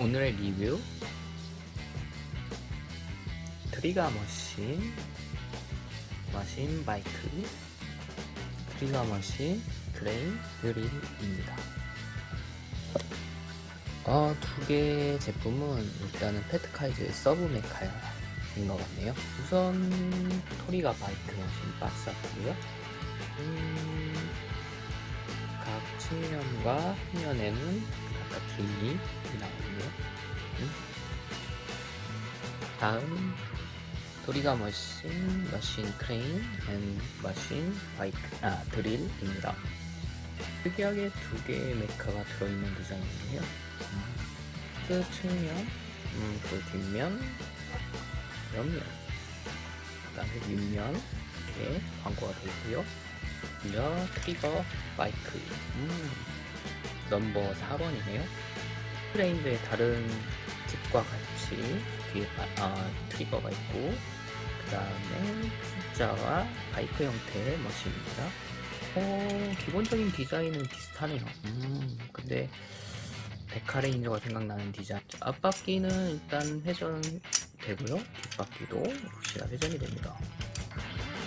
오늘의 리뷰. 트리거 머신 머신 바이크 트리거 머신 그레인 드릴입니다. 어, 두개 제품은 일단은 페트카이즈의 서브 메카인 것 같네요. 우선 토리가 바이크 머신 박스고요. 음, 각 측면과 후면에는 각각 기능이 나오네요. 음. 다음 도리가 머신, 머신 크레인, 앤 머신 바이크, 아 드릴입니다. 특이하게 두 개의 메카가 들어있는 디자인이에요. 음. 그 측면, 음, 그 뒷면, 옆면, 그 다음에 윗면 이렇게 광고가 있고요. 먼저 트리거 바이크 음, 넘버 4번이네요. 프레임의 다른 팁과 같이 뒤에 바, 아, 트리거가 있고 그 다음에 숫자와 바이크 형태의 머신입니다. 어, 기본적인 디자인은 비슷하네요. 음, 근데 데카레인저가 생각나는 디자인. 앞바퀴는 일단 회전 되고요. 뒷바퀴도 역시나 회전이 됩니다.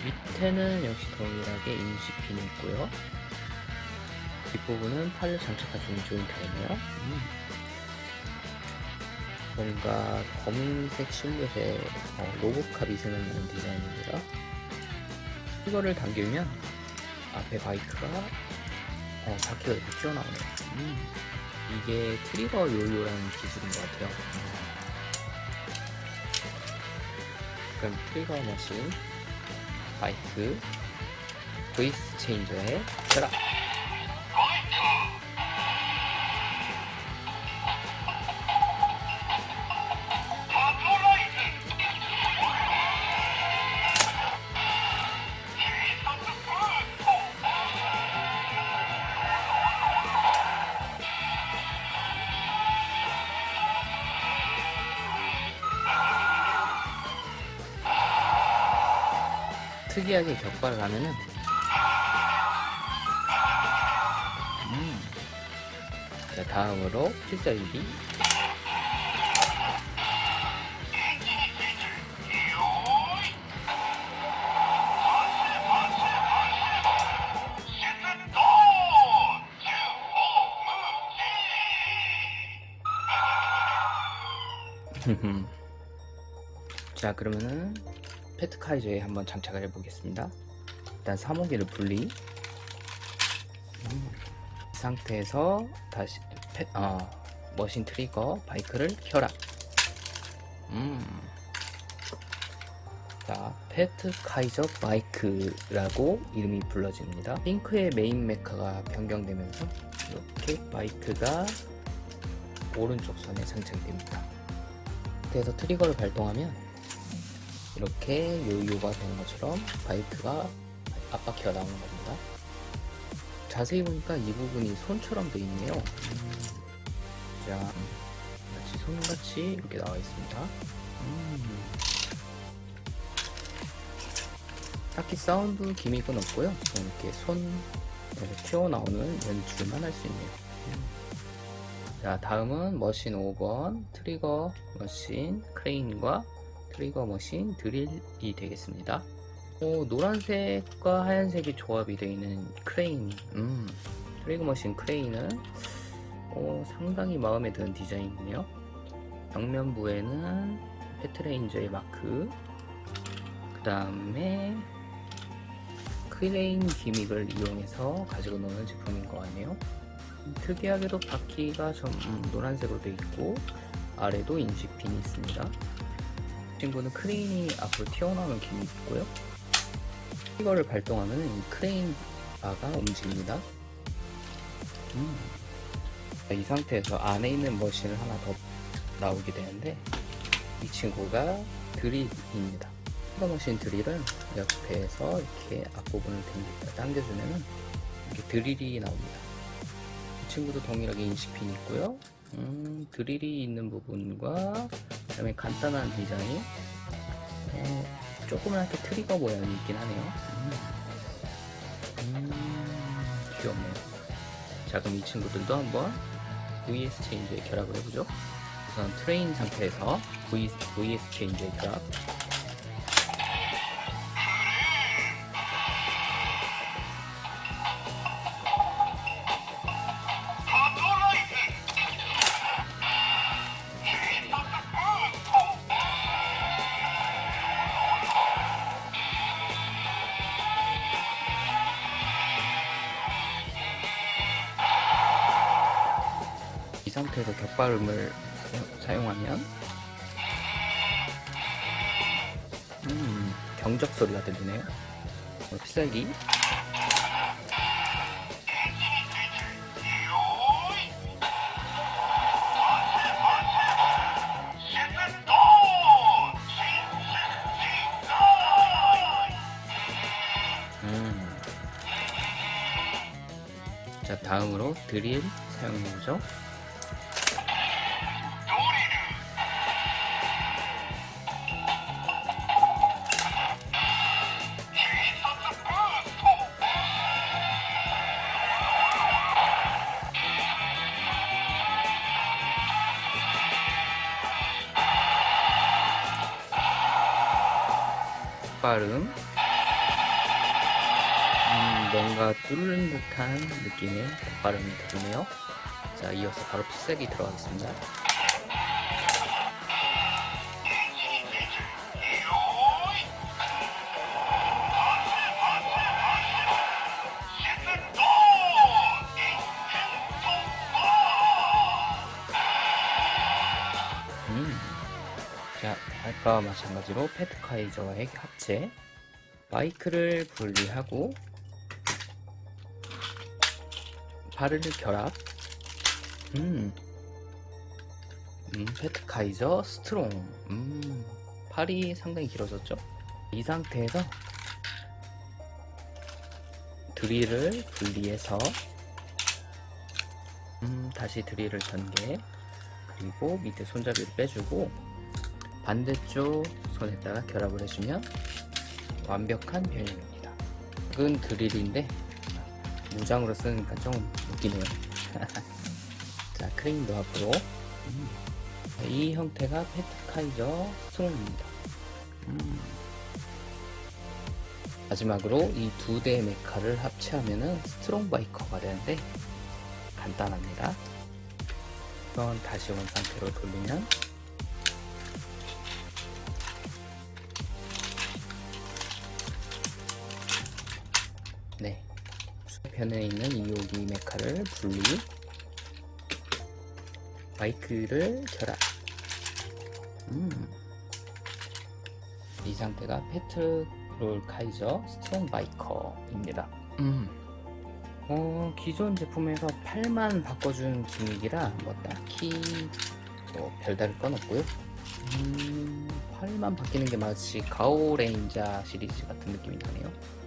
밑에는 역시 동일하게 인식핀이 있고요. 뒷부분은 수 있는 조인트가 있네요. 음. 뭔가 검은색 실루엣의 어, 로보캅이 생각나는 디자인입니다. 이거를 당기면 앞에 바이크가 어, 바퀴가 이렇게 튀어나오네요. 음. 이게 트리거 요요라는 기술인 것 같아요. 음. 그럼 트리거 머신 바이크 브이스 체인저의 혈압 특이하게 격발을 하면은 음. 자 다음으로 필살기 자 그러면은 페트카이저에 한번 장착을 해보겠습니다. 일단 사모기를 분리. 음, 이 상태에서 다시 페, 어, 머신 트리거 바이크를 켜라. 음. 자, 페트 카이저 바이크라고 이름이 불러집니다. 핑크의 메인 메카가 변경되면서 이렇게 바이크가 오른쪽 선에 장착됩니다. 그래서 트리거를 발동하면 이렇게 요요가 되는 것처럼 바이크가 앞바퀴가 나오는 겁니다. 자세히 보니까 이 부분이 손처럼 돼 있네요. 음. 자, 마치 손같이 이렇게 나와 있습니다. 음. 딱히 사운드 기믹은 없고요. 이렇게 손 이렇게 튀어나오는 연출만 할 수 있네요. 음. 자, 다음은 머신 5번 트리거 머신 크레인과 트리거 머신 드릴이 되겠습니다. 어, 노란색과 하얀색이 조합이 되어 있는 크레인, 음, 트리거 머신 크레인은 어, 상당히 마음에 드는 디자인이네요. 벽면부에는 페트레인저의 마크, 그 다음에 크레인 기믹을 이용해서 가지고 노는 제품인 것 같네요. 특이하게도 바퀴가 좀 음, 노란색으로 되어 있고 아래도 인식핀이 있습니다. 친구는 크레인이 앞으로 튀어나오는 기능이 있고요. 이거를 발동하면 이 크레인 바가 움직입니다. 음. 이 상태에서 안에 있는 머신을 하나 더 나오게 되는데 이 친구가 드릴입니다. 이 머신 드릴은 옆에서 이렇게 앞부분을 당겨주면 이렇게 드릴이 나옵니다. 이 친구도 동일하게 인식핀이 있고요. 음, 드릴이 있는 부분과 그 다음에 간단한 디자인. 어, 조그맣게 트리거 모양이 있긴 하네요. 음, 음, 귀엽네요. 자 그럼 이 친구들도 한번 VS 체인지에 결합을 해보죠. 우선 트레인 상태에서 VS 체인지에 결합 상태에서 격발음을 사- 사용하면 음, 경적 소리가 들리네요. 어, 필살기 음. 자 다음으로 드릴 사용해보죠. 빠름 음, 뭔가 뚫는 듯한 느낌의 발음이 들리네요. 자, 이어서 바로 필살기 들어가겠습니다. 아까와 마찬가지로 패트카이저와의 합체. 마이크를 분리하고 발을 결합. 음. 음, 패트카이저 스트롱. 음. 팔이 상당히 길어졌죠? 이 상태에서 드릴을 분리해서 음, 다시 드릴을 전개 그리고 밑에 손잡이를 빼주고 반대쪽 손에다가 결합을 해주면 완벽한 변형입니다. 작은 드릴인데 무장으로 쓰니까 좀 웃기네요. 자, 크레인도 앞으로 음. 이 형태가 페트카이저 스트롱입니다. 음. 마지막으로 이 두 대의 메카를 합체하면은 스트롱 바이커가 되는데 간단합니다. 이건 다시 온 상태로 돌리면 네 수편에 있는 이오기 메카를 분리 마이크를 결합 음. 이 상태가 페트롤 카이저 스트롱 바이커입니다 음. 어, 기존 제품에서 팔만 바꿔준 기믹이라 뭐 딱히 뭐 별다를 건 없고요. 음, 팔만 바뀌는 게 마치 가오 레인자 시리즈 같은 느낌이 나네요.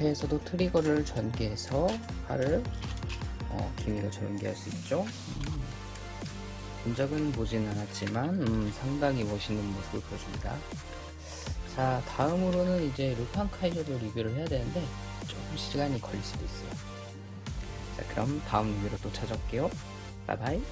상태에서도 트리거를 전개해서 팔을 어, 기믹을 전개할 수 있죠. 음, 본작은 보진 않았지만 음, 상당히 멋있는 모습을 보여줍니다. 자 다음으로는 이제 루판 카이저를 리뷰를 해야 되는데 조금 시간이 걸릴 수도 있어요. 자, 그럼 다음 리뷰로 또 찾아올게요. 바이바이.